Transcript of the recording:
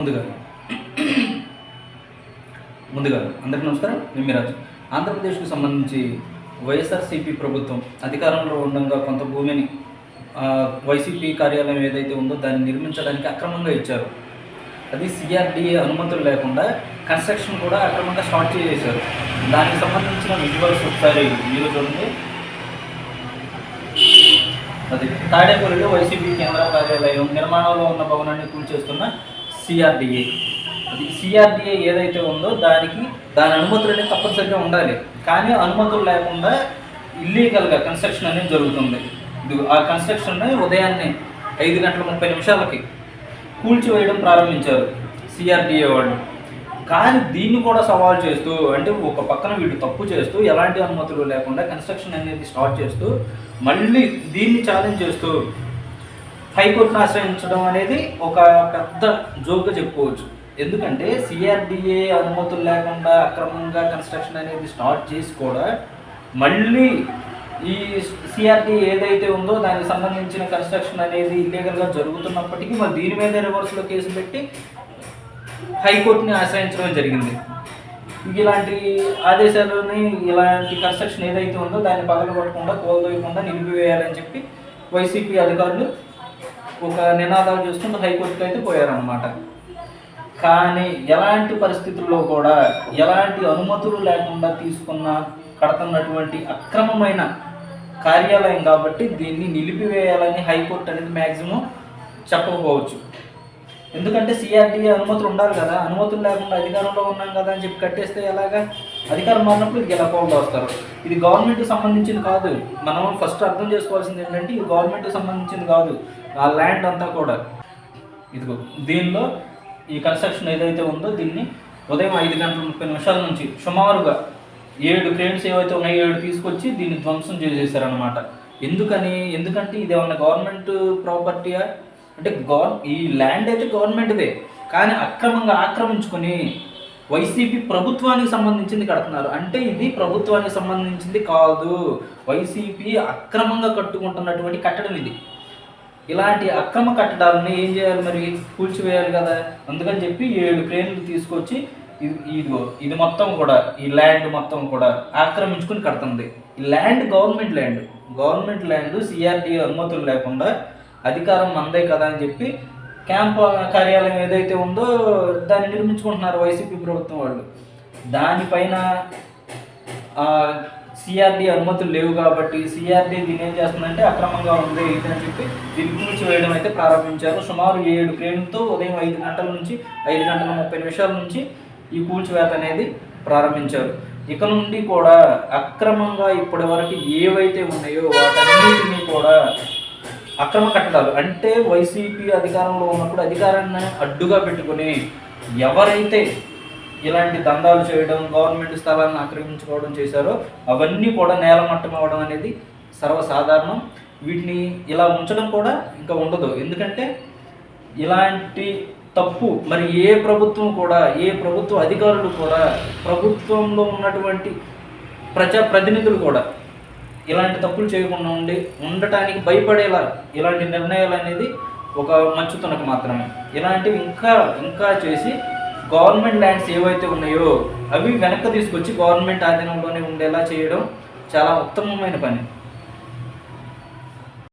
ముందుగా. ముందుగా అందరికీ నమస్కారం. నేను ఆంధ్రప్రదేశ్కు సంబంధించి వైఎస్ఆర్సీపీ ప్రభుత్వం అధికారంలో ఉండగా కొంత భూమిని వైసీపీ కార్యాలయం ఏదైతే ఉందో దాన్ని నిర్మించడానికి అక్రమంగా ఇచ్చారు. అది సిఆర్డీఏ అనుమతులు లేకుండా కన్స్ట్రక్షన్ కూడా అక్రమంగా స్టార్ట్ చేసేశారు. దానికి సంబంధించిన విజువల్స్ ఒకసారి మీరు చూడండి అది తాడేపల్లిలో వైసీపీ కేంద్ర కార్యాలయం నిర్మాణంలో ఉన్న భవనాన్ని కూల్చేస్తున్న సిఆర్డిఏ అది సిఆర్డిఏ ఏదైతే ఉందో దానికి దాని అనుమతులు అనేది తప్పనిసరిగా ఉండాలి. కానీ అనుమతులు లేకుండా ఇల్లీగల్గా కన్స్ట్రక్షన్ అనేది జరుగుతుంది. ఇది ఆ కన్స్ట్రక్షన్ ఉదయాన్నే ఐదు గంటల ముప్పై నిమిషాలకి కూల్చివేయడం ప్రారంభించారు సిఆర్డిఏ వాళ్ళు. కానీ దీన్ని కూడా సవాల్ చేస్తూ అంటే ఒక పక్కన వీళ్ళు తప్పు చేస్తూ ఎలాంటి అనుమతులు లేకుండా కన్స్ట్రక్షన్ అనేది స్టార్ట్ చేస్తూ మళ్ళీ దీన్ని ఛాలెంజ్ చేస్తూ హైకోర్టును ఆశ్రయించడం అనేది ఒక పెద్ద జోక్గా చెప్పుకోవచ్చు. ఎందుకంటే సిఆర్డిఏ అనుమతులు లేకుండా అక్రమంగా కన్స్ట్రక్షన్ అనేది స్టార్ట్ చేసి కూడా మళ్ళీ ఈ సిఆర్డి ఏదైతే ఉందో దానికి సంబంధించిన కన్స్ట్రక్షన్ అనేది ఇల్లీగల్గా జరుగుతున్నప్పటికీ మరి దీని మీద రివర్స్లో కేసు పెట్టి హైకోర్టుని ఆశ్రయించడం జరిగింది. ఇలాంటి ఆదేశాలని ఇలాంటి కన్స్ట్రక్షన్ ఏదైతే ఉందో దాన్ని పగలగొట్టకుండా కోల్దోయకుండా నిలిపివేయాలని చెప్పి వైసీపీ అధికారులు ఒక నినాదాలు చూసుకుంటూ హైకోర్టుకి అయితే పోయారనమాట కానీ ఎలాంటి పరిస్థితుల్లో కూడా ఎలాంటి అనుమతులు లేకుండా తీసుకున్న కడుతున్నటువంటి అక్రమమైన కార్యాలయం కాబట్టి దీన్ని నిలిపివేయాలని హైకోర్టు అనేది మ్యాక్సిమం చెప్పకపోవచ్చు. ఎందుకంటే సిఆర్డీఏ అనుమతులు ఉండాలి కదా అనుమతులు లేకుండా అధికారంలో ఉన్నాం కదా అని చెప్పి కట్టేస్తే ఎలాగా? అధికారం మారినప్పుడు ఇది ఎలా వస్తారు ఇది గవర్నమెంట్కి సంబంధించింది కాదు. మనం ఫస్ట్ అర్థం చేసుకోవాల్సింది ఏంటంటే ఇది గవర్నమెంట్కి సంబంధించింది కాదు. ఆ ల్యాండ్ అంతా కూడా. ఇదిగో దీనిలో ఈ కన్స్ట్రక్షన్ ఏదైతే ఉందో దీన్ని ఉదయం ఐదు గంటల ముప్పై నిమిషాల నుంచి సుమారుగా ఏడు క్రేన్స్ ఏవైతే ఉన్నాయో ఏడు తీసుకొచ్చి దీన్ని ధ్వంసం చేసేసారనమాట ఎందుకని? ఎందుకంటే ఇది ఏమన్నా గవర్నమెంట్ ప్రాపర్టీయా అంటే గవర్ ఈ ల్యాండ్ అయితే గవర్నమెంట్దే కానీ అక్రమంగా ఆక్రమించుకొని వైసీపీ ప్రభుత్వానికి సంబంధించింది కడుతున్నారు. అంటే ఇది ప్రభుత్వానికి సంబంధించింది కాదు. వైసీపీ అక్రమంగా కట్టుకుంటున్నటువంటి కట్టడం ఇది. ఇలాంటి అక్రమ కట్టడాలని ఏం చేయాలి మరి? కూల్చివేయాలి కదా. అందుకని చెప్పి ఏడు క్రేన్లు తీసుకొచ్చి ఇది ఇదిగో ఇది మొత్తం కూడా ఈ ల్యాండ్ మొత్తం కూడా ఆక్రమించుకుని కడుతుంది. ఈ land government land government land CRT అనుమతులు లేకుండా అధికారం మందే కదా అని చెప్పి క్యాంప్ కార్యాలయం ఏదైతే ఉందో దాన్ని నిర్మించుకుంటున్నారు వైసీపీ ప్రభుత్వం వాళ్ళు. దానిపైన సిఆర్డి అనుమతులు లేవు కాబట్టి సిఆర్డి దీని ఏం చేస్తుందంటే అక్రమంగా ఉంది ఇది అని చెప్పి దీన్ని వేయడం అయితే ప్రారంభించారు. సుమారు ఏడు క్రేన్తో ఉదయం ఐదు గంటల నుంచి ఐదు గంటల ముప్పై నిమిషాల నుంచి ఈ కూల్చివేత అనేది ప్రారంభించారు. ఇక నుండి కూడా అక్రమంగా ఇప్పటి వరకు ఏవైతే ఉన్నాయో వాటన్నిటినీ కూడా అక్రమ కట్టడాలు. అంటే వైసీపీ అధికారంలో ఉన్నప్పుడు అధికారాన్ని అడ్డుగా పెట్టుకుని ఎవరైతే ఇలాంటి దందాలు చేయడం గవర్నమెంట్ స్థలాలను ఆక్రమించుకోవడం చేశారో అవన్నీ కూడా నేలమట్టం అవ్వడం అనేది సర్వసాధారణం. వీటిని ఇలా ఉంచడం కూడా ఇంకా ఉండదు. ఎందుకంటే ఇలాంటి తప్పు మరి ఏ ప్రభుత్వం కూడా ఏ ప్రభుత్వ అధికారులు కూడా ప్రభుత్వంలో ఉన్నటువంటి ప్రజా ప్రతినిధులు కూడా ఇలాంటి తప్పులు చేయకుండా ఉండి ఉండటానికి భయపడేలా ఇలాంటి నిర్ణయాలు అనేది ఒక మంచుతునకు మాత్రమే. ఇలాంటివి ఇంకా ఇంకా చేసి గవర్నమెంట్ ల్యాండ్స్ ఏవైతే ఉన్నాయో అవి వెనక్కి తీసుకొచ్చి గవర్నమెంట్ ఆధీనంలోనే ఉండేలా చేయడం చాలా ఉత్తమమైన పని.